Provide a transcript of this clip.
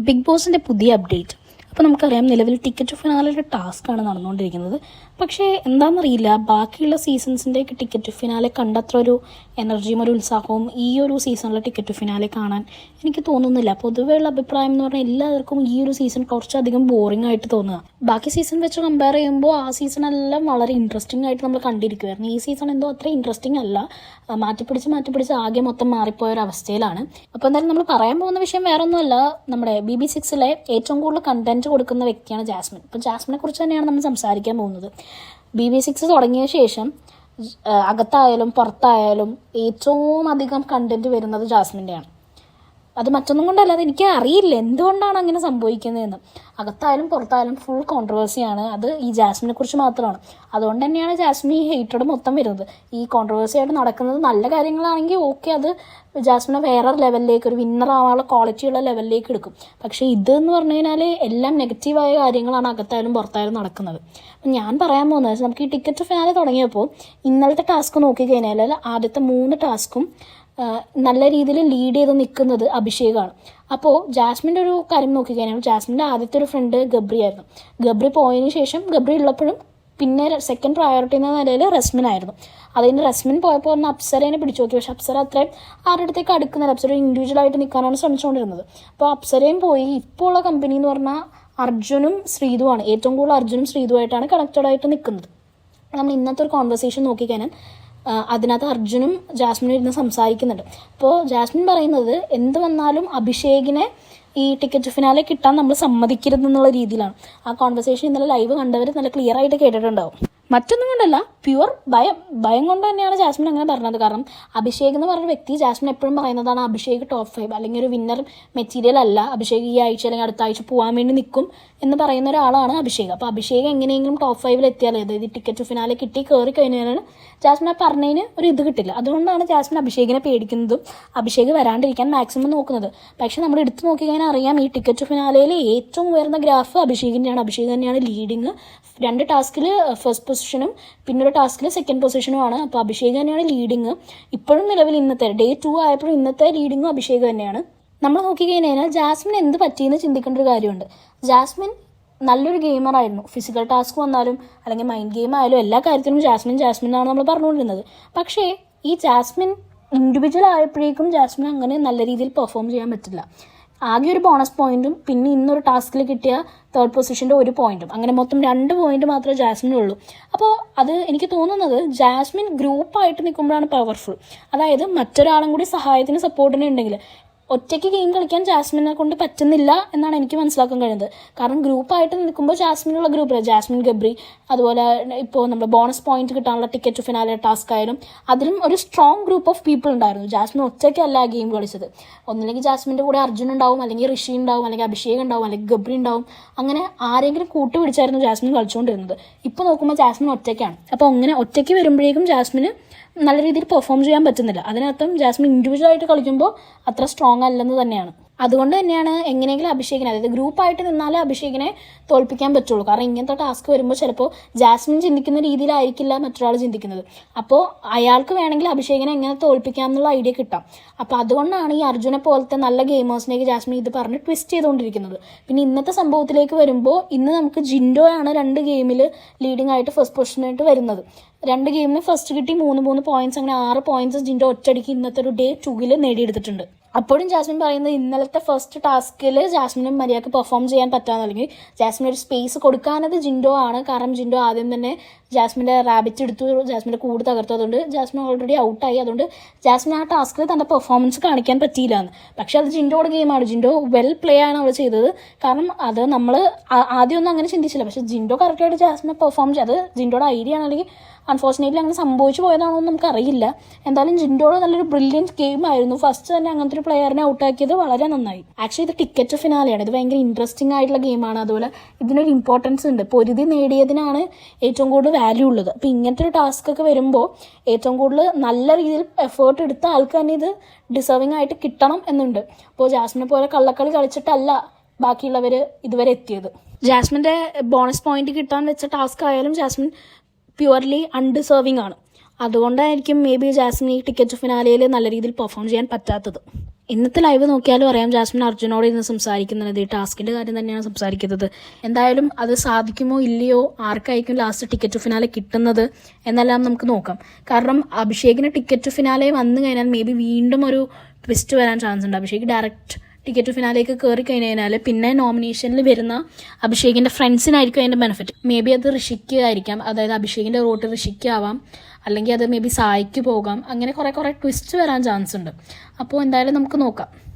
Big ബോസിന്റെ പുതിയ update. അപ്പോൾ നമുക്കറിയാം നിലവിൽ ടിക്കറ്റ് ഫിനാലയുടെ ടാസ്ക്കാണ് നടന്നുകൊണ്ടിരിക്കുന്നത്. പക്ഷേ എന്താണെന്നറിയില്ല ബാക്കിയുള്ള സീസൺസിന്റെയൊക്കെ ടിക്കറ്റ് ഫിനാലെ കണ്ടത്ര ഒരു എനർജിയും ഒരു ഉത്സാഹവും ഈ ഒരു സീസണിലെ ടിക്കറ്റ് ഫിനാലെ കാണാൻ എനിക്ക് തോന്നുന്നില്ല. പൊതുവെയുള്ള അഭിപ്രായം എന്ന് പറഞ്ഞാൽ എല്ലാവർക്കും ഈ ഒരു സീസൺ കുറച്ചധികം ബോറിംഗ് ആയിട്ട് തോന്നുക. ബാക്കി സീസൺ വെച്ച് കമ്പയർ ചെയ്യുമ്പോൾ ആ സീസൺ എല്ലാം വളരെ ഇൻട്രസ്റ്റിംഗ് ആയിട്ട് നമ്മൾ കണ്ടിരിക്കുമായിരുന്നു ഈ സീസൺ എന്തോ അത്ര ഇൻട്രസ്റ്റിംഗ് അല്ല. മാറ്റിപ്പിടിച്ച് മാറ്റിപ്പിടിച്ച് ആകെ മൊത്തം മാറിപ്പോയ ഒരു അവസ്ഥയിലാണ്. അപ്പോൾ എന്തായാലും നമ്മൾ പറയാൻ പോകുന്ന വിഷയം വേറെ ഒന്നുമല്ല നമ്മുടെ ബി ബി സിക്സിലെ ഏറ്റവും കൂടുതൽ കണ്ടന്റ് കൊടുക്കുന്ന വ്യക്തിയാണ് ജാസ്മിൻ. അപ്പോൾ ജാസ്മിനെ കുറിച്ച് തന്നെയാണ് നമ്മൾ സംസാരിക്കാൻ പോകുന്നത്. ബി ബി സിക്സ് തുടങ്ങിയ ശേഷം അകത്തായാലും പുറത്തായാലും ഏറ്റവും അധികം കണ്ടന്റ് വരുന്നത് ജാസ്മിന്റെയാണ് അത് മറ്റൊന്നും കൊണ്ടല്ലാതെ എനിക്ക് അറിയില്ല. എന്തുകൊണ്ടാണ് അങ്ങനെ സംഭവിക്കുന്നതെന്ന്. അകത്തായാലും പുറത്തായാലും ഫുൾ കോൺട്രവേഴ്സിയാണ് അത് ഈ ജാസ്മിനെ കുറിച്ച് മാത്രമാണ്. അതുകൊണ്ട് തന്നെയാണ് ജാസ്മിൻ ഈ ഹെയ്റ്റോട് മൊത്തം വരുന്നത്. ഈ കോൺട്രവേഴ്സി ആയിട്ട് നടക്കുന്നത് നല്ല കാര്യങ്ങളാണെങ്കിൽ ഓക്കെ അത് ജാസ്മിനെ വേറെ ലെവലിലേക്ക് ഒരു വിന്നർ ആവാനുള്ള ക്വാളിറ്റിയുള്ള ലെവലിലേക്ക് എടുക്കും. പക്ഷേ ഇത് എന്ന് പറഞ്ഞു കഴിഞ്ഞാൽ എല്ലാം നെഗറ്റീവായ കാര്യങ്ങളാണ് അകത്തായാലും പുറത്തായാലും നടക്കുന്നത്. അപ്പം ഞാൻ പറയാൻ പോകുന്നത് നമുക്ക് ഈ ടിക്കറ്റ് ഫിനാലെ തുടങ്ങിയപ്പോൾ ഇന്നലത്തെ ടാസ്ക് നോക്കിക്കഴിഞ്ഞാൽ ആദ്യത്തെ മൂന്ന് ടാസ്കും നല്ല രീതിയിൽ ലീഡ് ചെയ്ത് നിൽക്കുന്നത് അഭിഷേകാണ്. അപ്പോൾ ജാസ്മിന്റെ ഒരു കാര്യം നോക്കിക്കഴിഞ്ഞാൽ ജാസ്മിന്റെ ആദ്യത്തെ ഒരു ഫ്രണ്ട് ഗബ്രി ആയിരുന്നു. ഗബ്രി പോയതിന് ശേഷം ഗബ്രി ഉള്ളപ്പോഴും പിന്നെ സെക്കൻഡ് പ്രയോറിറ്റി എന്ന നിലയിൽ റസ്മിൻ ആയിരുന്നു. അതിന് റസ്മിൻ പോയപ്പോൾ ഒന്ന് അപ്സരേനെ പിടിച്ചു നോക്കി. പക്ഷെ അപ്സര അത്രയും ആരുടെ അടുത്തേക്ക് അടുക്കുന്നില്ല. അപ്സര ഇൻഡിവിജ്വൽ ആയിട്ട് നിൽക്കാനാണ് ശ്രമിച്ചുകൊണ്ടിരുന്നത്. അപ്പോൾ അപ്സരയും പോയി. ഇപ്പോൾ ഉള്ള കമ്പനി എന്ന് പറഞ്ഞാൽ അർജുനും ശ്രീതുവാണ്. ഏറ്റവും കൂടുതൽ അർജുനും ശ്രീതുവായിട്ടാണ് കണക്റ്റഡ് ആയിട്ട് നിൽക്കുന്നത്. നമ്മൾ ഇന്നത്തെ ഒരു കോൺവെർസേഷൻ നോക്കിക്കഴിഞ്ഞാൽ അതിനകത്ത് അർജുനും ജാസ്മിനും ഇരുന്ന് സംസാരിക്കുന്നുണ്ട്. അപ്പോൾ ജാസ്മിൻ പറയുന്നത് എന്ത് വന്നാലും അഭിഷേകിനെ ഈ ടിക്കറ്റ് ഫിനാലെ കിട്ടാൻ നമ്മൾ സമ്മതിക്കരുതെന്നുള്ള രീതിയിലാണ്. ആ കോൺവെർസേഷൻ ഇന്നലെ ലൈവ് കണ്ടവർ നല്ല ക്ലിയർ ആയിട്ട് കേട്ടിട്ടുണ്ടാവും. മറ്റൊന്നും കൊണ്ടല്ല പ്യുവർ ഭയം ഭയം കൊണ്ട് തന്നെയാണ് ജാസ്മിൻ അങ്ങനെ പറഞ്ഞത്. കാരണം അഭിഷേക് എന്ന് പറഞ്ഞ വ്യക്തി ജാസ്മിൻ എപ്പോഴും പറയുന്നതാണ് അഭിഷേക് ടോപ്പ് ഫൈവ് അല്ലെങ്കിൽ ഒരു വിന്നർ മെറ്റീരിയൽ അല്ല. അഭിഷേക് ഈ ആഴ്ച അല്ലെങ്കിൽ അടുത്ത ആഴ്ച പോകാൻ വേണ്ടി നിൽക്കും എന്ന് പറയുന്ന ഒരാളാണ് അഭിഷേക്. അപ്പോൾ അഭിഷേക് എങ്ങനെയെങ്കിലും ടോപ്പ് ഫൈവിൽ എത്തിയാൽ അതായത് ടിക്കറ്റ് ഫിനാലെ കിട്ടി കയറി കഴിഞ്ഞാലാണ് ജാസ്മിൻ ആ പറഞ്ഞതിന് ഒരു ഇത് കിട്ടില്ല. അതുകൊണ്ടാണ് ജാസ്മിൻ അഭിഷേകിനെ പേടിക്കുന്നതും അഭിഷേക് വരാണ്ടിരിക്കാൻ മാക്സിമം നോക്കുന്നത്. പക്ഷേ നമ്മൾ എടുത്തു നോക്കിക്കഴിഞ്ഞാൽ അറിയാം ഈ ടിക്കറ്റ് ഫിനാലയിൽ ഏറ്റവും ഉയർന്ന ഗ്രാഫ് അഭിഷേകിന്റെയാണ് അഭിഷേക് തന്നെയാണ് ലീഡിങ് രണ്ട് ടാസ്കിൽ ഫസ്റ്റ് പൊസിഷനും പിന്നെ ഒരു ടാസ്കിൽ സെക്കൻഡ് പൊസിഷനുമാണ് അപ്പോൾ അഭിഷേക് തന്നെയാണ് ലീഡിങ് ഇപ്പോഴും നിലവിൽ ഇന്നത്തെ ഡേ ടു ആയപ്പോഴും ഇന്നത്തെ ലീഡിങ്ങും അഭിഷേക് തന്നെയാണ്. നമ്മൾ നോക്കിക്കഴിഞ്ഞാൽ ജാസ്മിൻ എന്ത് പറ്റിയെന്ന് ചിന്തിക്കേണ്ട ഒരു കാര്യമുണ്ട്. ജാസ്മിൻ നല്ലൊരു ഗെയിമറായിരുന്നു ഫിസിക്കൽ ടാസ്ക് വന്നാലും അല്ലെങ്കിൽ മൈൻഡ് ഗെയിം ആയാലും എല്ലാ കാര്യത്തിലും ജാസ്മിൻ ജാസ്മിൻ എന്നാണ് നമ്മൾ പറഞ്ഞുകൊണ്ടിരുന്നത്. പക്ഷേ ഈ ജാസ്മിൻ ഇൻഡിവിജ്വൽ ആയപ്പോഴേക്കും ജാസ്മിൻ അങ്ങനെ നല്ല രീതിയിൽ പെർഫോം ചെയ്യാൻ പറ്റില്ല. ആകെ ഒരു ബോണസ് പോയിന്റും പിന്നെ ഇന്നൊരു ടാസ്കിൽ കിട്ടിയ തേർഡ് പൊസിഷന്റെ ഒരു പോയിന്റും അങ്ങനെ മൊത്തം രണ്ട് പോയിന്റ് മാത്രമേ ജാസ്മിനുള്ളൂ അപ്പോൾ അത് എനിക്ക് തോന്നുന്നത് ജാസ്മിൻ ഗ്രൂപ്പായിട്ട് നിൽക്കുമ്പോഴാണ് പവർഫുൾ അതായത് മറ്റൊരാളും കൂടി സഹായത്തിന് സപ്പോർട്ടിന് ഉണ്ടെങ്കിൽ ഒറ്റയ്ക്ക് ഗെയിം കളിക്കാൻ ജാസ്മിനെ കൊണ്ട് പറ്റുന്നില്ല എന്നാണ് എനിക്ക് മനസ്സിലാക്കാൻ കഴിയുന്നത്. കാരണം ഗ്രൂപ്പായിട്ട് നിൽക്കുമ്പോൾ ജാസ്മിനുള്ള ഗ്രൂപ്പില്ല ജാസ്മിൻ ഗബ്രി അതുപോലെ ഇപ്പോൾ നമ്മൾ ബോണസ് പോയിന്റ് കിട്ടാനുള്ള ടിക്കറ്റ് ഫിനാലെ ടാസ്ക് ആയാലും അതിലും ഒരു സ്ട്രോങ് ഗ്രൂപ്പ് ഓഫ് പീപ്പിൾ ഉണ്ടായിരുന്നു. ജാസ്മിൻ ഒറ്റയ്ക്കല്ല ഗെയിം കളിച്ചത്. ഒന്നില്ലെങ്കിൽ ജാസ്മിന്റെ കൂടെ അർജുൻ ഉണ്ടാവും അല്ലെങ്കിൽ ഋഷി ഉണ്ടാവും അല്ലെങ്കിൽ അഭിഷേക് ഉണ്ടാവും അല്ലെങ്കിൽ ഗബ്രി ഉണ്ടാവും. അങ്ങനെ ആരെങ്കിലും കൂട്ടുപിടിച്ചായിരുന്നു ജാസ്മിൻ കളിച്ചുകൊണ്ടിരുന്നത്. ഇപ്പോൾ നോക്കുമ്പോൾ ജാസ്മിൻ ഒറ്റയ്ക്കാണ്. അപ്പോൾ അങ്ങനെ ഒറ്റയ്ക്ക് വരുമ്പോഴേക്കും ജാസ്മിന് നല്ല രീതിയിൽ പെർഫോം ചെയ്യാൻ പറ്റുന്നില്ല. അതിനർത്ഥം ജാസ്മിൻ ഇൻഡിവിജ്വലായിട്ട് കളിക്കുമ്പോൾ അത്ര സ്ട്രോങ് അല്ലെന്ന് തന്നെയാണ്. അതുകൊണ്ട് തന്നെയാണ് എങ്ങനെയെങ്കിലും അഭിഷേകിനെ അതായത് ഗ്രൂപ്പായിട്ട് നിന്നാലേ അഭിഷേകിനെ തോൽപ്പിക്കാൻ പറ്റുള്ളൂ. കാരണം ഇങ്ങനത്തെ ടാസ്ക് വരുമ്പോൾ ചിലപ്പോൾ ജാസ്മിൻ ചിന്തിക്കുന്ന രീതിയിലായിരിക്കില്ല മറ്റൊരാൾ ചിന്തിക്കുന്നത്. അപ്പോൾ അയാൾക്ക് വേണമെങ്കിൽ അഭിഷേകിനെ എങ്ങനെ തോൽപ്പിക്കാം എന്നുള്ള ഐഡിയ കിട്ടാം. അപ്പോൾ അതുകൊണ്ടാണ് ഈ അർജുനെ പോലത്തെ നല്ല ഗെയിമേഴ്സിനേക്ക് ജാസ്മിൻ ഇത് പറഞ്ഞ് ട്വിസ്റ്റ് ചെയ്തുകൊണ്ടിരിക്കുന്നത് പിന്നെ ഇന്നത്തെ സംഭവത്തിലേക്ക് വരുമ്പോൾ ഇന്ന് നമുക്ക് ജിൻഡോയാണ് രണ്ട് ഗെയിമിൽ ലീഡിംഗ് ആയിട്ട് ഫസ്റ്റ് പൊസിഷനായിട്ട് വരുന്നത്. രണ്ട് ഗെയിമിന് ഫസ്റ്റ് കിട്ടി മൂന്ന് മൂന്ന് പോയിന്റ്സ് അങ്ങനെ ആറ് പോയിന്റ്സ് ജിൻഡോ ഒറ്റയടിക്ക് ഇന്നത്തെ ഒരു ഡേ ടൂവിൽ നേടിയെടുത്തിട്ടുണ്ട്. അപ്പോഴും ജാസ്മിൻ പറയുന്നത് ഇന്നലത്തെ ഫസ്റ്റ് ടാസ്കിൽ ജാസ്മിനും മര്യാദയ്ക്ക് പെർഫോം ചെയ്യാൻ പറ്റാന്ന് അല്ലെങ്കിൽ ജാസ്മിന് ഒരു സ്പേസ് കൊടുക്കാനത് ജിൻഡോ ആണ്. കാരണം ജിൻഡോ ആദ്യം തന്നെ ജാസ്മിന്റെ റാബിറ്റ് എടുത്തു ജാസ്മിന്റെ കൂട് തകർത്തു. അതുകൊണ്ട് ജാസ്മിൻ ഓൾറെഡി ഔട്ടായി അതുകൊണ്ട് ജാസ്മിൻ ആ ടാസ്കിൽ തന്റെ പെർഫോമൻസ് കാണിക്കാൻ പറ്റിയില്ല എന്ന് പക്ഷേ അത് ജിൻഡോയുടെ ഗെയിമാണ് ജിൻഡോ വെൽ പ്ലേ ആണ് അവൾ ചെയ്തത്. കാരണം അത് നമ്മൾ ആദ്യമൊന്നും അങ്ങനെ ചിന്തിച്ചില്ല. പക്ഷേ ജിൻഡോ കറക്റ്റായിട്ട് ജാസ്മിനെ പെർഫോം ചെയ്ത്. ജിൻഡോയുടെ ഐഡിയ ആണ്. അല്ലെങ്കിൽ അൺഫോർച്ചുനേറ്റ്ലി അങ്ങനെ സംഭവിച്ചു പോയതാണോ എന്ന് നമുക്കറിയില്ല എന്തായാലും ജിൻഡോയുടെ നല്ലൊരു ബ്രില്യന്റ് ഗെയിം ആയിരുന്നു. ഫസ്റ്റ് തന്നെ അങ്ങനത്തെ ഒരു പ്ലെയറിനെ ഔട്ടാക്കിയത് വളരെ നന്നായി. ആക്ച്വലി ഇത് ടിക്കറ്റ് ഫിനാലെയാണ് ഇത് ഭയങ്കര ഇൻട്രസ്റ്റിംഗ് ആയിട്ടുള്ള ഗെയിമാണ് അതുപോലെ ഇതിനൊരു ഇമ്പോർട്ടൻസ് ഉണ്ട്. പൊരുതി നേടിയതിനാണ് ഏറ്റവും കൂടുതൽ വാല്യൂ ഉള്ളത്. അപ്പോൾ ഇങ്ങനത്തെ ഒരു ടാസ്ക് ഒക്കെ വരുമ്പോൾ ഏറ്റവും കൂടുതൽ നല്ല രീതിയിൽ എഫേർട്ട് എടുത്ത ആൾക്ക് തന്നെ ഇത് ഡിസേർവിംഗ് ആയിട്ട് കിട്ടണം എന്നുണ്ട്. അപ്പോൾ ജാസ്മിനെ പോലെ കള്ളക്കളി കളിച്ചിട്ടല്ല ബാക്കിയുള്ളവർ ഇതുവരെ എത്തിയത്. ജാസ്മിന്റെ ബോണസ് പോയിന്റ് കിട്ടാൻ വെച്ച ടാസ്ക് ആയാലും ജാസ്മിൻ പ്യുവർലി അൺഡിസേർവിംഗ് ആണ്. അതുകൊണ്ടായിരിക്കും മേ ബി ജാസ്മിൻ ഈ ടിക്കറ്റ് ഫിനാലയിൽ നല്ല രീതിയിൽ പെർഫോം ചെയ്യാൻ പറ്റാത്തത്. ഇന്നത്തെ ലൈവ് നോക്കിയാലും അറിയാം ജാസ്മിൻ അർജുനോട് ഇന്ന് സംസാരിക്കുന്നത്. ഈ ടാസ്കിന്റെ കാര്യം തന്നെയാണ് സംസാരിക്കുന്നത്. എന്തായാലും അത് സാധിക്കുമോ ഇല്ലയോ ആർക്കായിരിക്കും ലാസ്റ്റ് ടിക്കറ്റ് ഫിനാലെ കിട്ടുന്നത് എന്നെല്ലാം നമുക്ക് നോക്കാം. കാരണം അഭിഷേകിന് ടിക്കറ്റ് ഫിനാലെ വന്നു കഴിഞ്ഞാൽ മേ ബി വീണ്ടും ഒരു ട്വിസ്റ്റ് വരാൻ ചാൻസ് ഉണ്ട്. അഭിഷേക് ഡയറക്റ്റ് ടിക്കറ്റ് ഫിനാലേക്ക് കയറി കഴിഞ്ഞാൽ പിന്നെ നോമിനേഷനിൽ വരുന്ന അഭിഷേകിന്റെ ഫ്രണ്ട്സിനായിരിക്കും അതിന്റെ ബെനിഫിറ്റ് മേ ബി അത് ഋഷിക്ക് ആയിരിക്കാം. അതായത് അഭിഷേകിന്റെ റോട്ട് ഋഷിക്ക് ആവാം. അല്ലെങ്കിൽ അത് മേ ബി സായിക്ക് പോകാം. അങ്ങനെ കുറേ കുറേ ട്വിസ്റ്റ് വരാൻ ചാൻസ് ഉണ്ട്. അപ്പോൾ എന്തായാലും നമുക്ക് നോക്കാം.